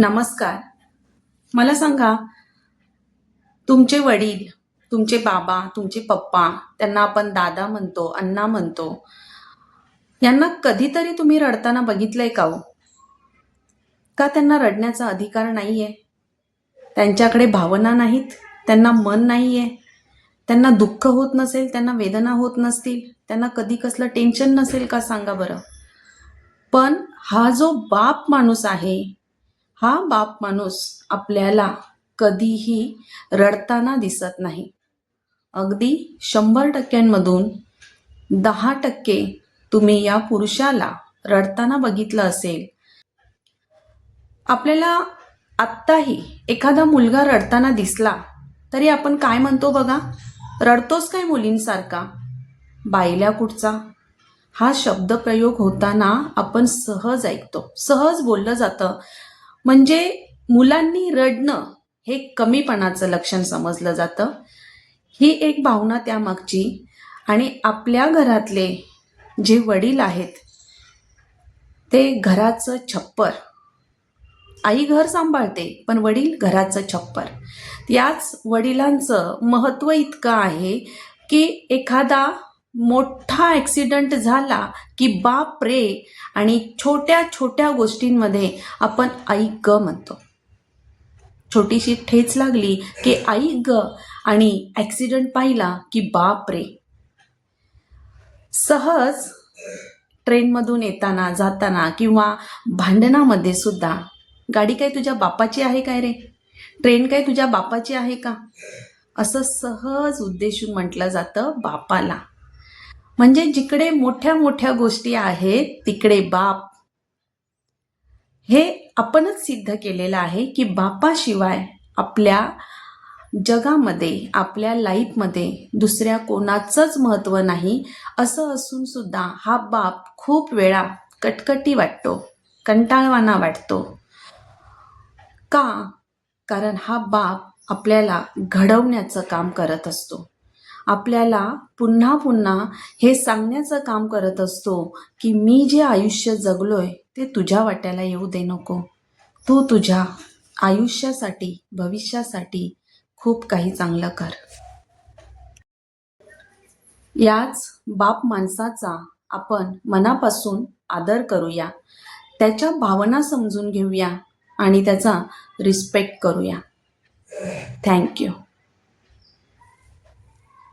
नमस्कार. मला सांगा तुमचे वडील तुमचे बाबा तुमचे पप्पा त्यांना आपण दादा म्हणतो अण्णा म्हणतो यांना कधीतरी तुम्ही रडताना बघितलंय का हो? का त्यांना रडण्याचा अधिकार नाहीये? त्यांच्याकडे भावना नाहीत? त्यांना मन नाहीये? त्यांना दुःख होत नसेल? त्यांना वेदना होत नसतील? त्यांना कधी कसलं टेन्शन नसेल का सांगा बरं? पण हा जो बाप माणूस आहे हा बाप माणूस आपल्याला कधीही रडताना दिसत नाही. अगदी शंभर टक्क्यांमधून दहा टक्के तुम्ही या पुरुषाला रडताना बघितलं असेल. आपल्याला आत्ताही एखादा मुलगा रडताना दिसला तरी आपण काय म्हणतो बघा? रडतोच काय मुलींसारखा? बायल्या कुठचा? हा शब्दप्रयोग होताना आपण सहज ऐकतो. सहज बोललं जातं. म्हणजे मुलांनी रडणं हे कमीपणाचं लक्षण समजलं जातं. ही एक भावना त्यामागची. आणि आपल्या घरातले जे वडील आहेत ते घराचं छप्पर. आई घर सांभाळते पण वडील घराचं छप्पर. याच वडिलांचं महत्त्व इतकं आहे की एखादा मोठा ॲक्सिडंट झाला की बाप रे. आणि छोट्या छोट्या गोष्टींमध्ये आपण आई ग म्हणतो. छोटीशी ठेच लागली की आई ग आणि ॲक्सिडंट पाहिला की बाप रे. सहज ट्रेनमधून येताना जाताना किंवा भांडणामध्ये सुद्धा गाडी काय तुझ्या बापाची आहे काय रे? ट्रेन काय तुझ्या बापाची आहे का? असं सहज उद्देशून म्हटलं जातं बापाला. म्हणजे जिकडे मोठ्या मोठ्या गोष्टी आहेत तिकडे बाप. हे आपणच सिद्ध केलेलं आहे की बापाशिवाय आपल्या जगामध्ये आपल्या लाईफमध्ये दुसऱ्या कोणाचंच महत्त्व नाही असं असून सुद्धा हा बाप खूप वेळा कटकटी वाटतो कंटाळवाना वाटतो. का? कारण हा बाप आपल्याला घडवण्याचं काम करत असतो. आपल्याला पुन्हा पुन्हा हे सांगण्याचं काम करत असतो की मी जे आयुष्य जगलोय ते तुझ्या वाट्याला येऊ दे नको. तू तुझ्या आयुष्यासाठी भविष्यासाठी खूप काही चांगलं कर. याच बाप माणसाचा आपण मनापासून आदर करूया त्याच्या भावना समजून घेऊया आणि त्याचा रिस्पेक्ट करूया. थँक्यू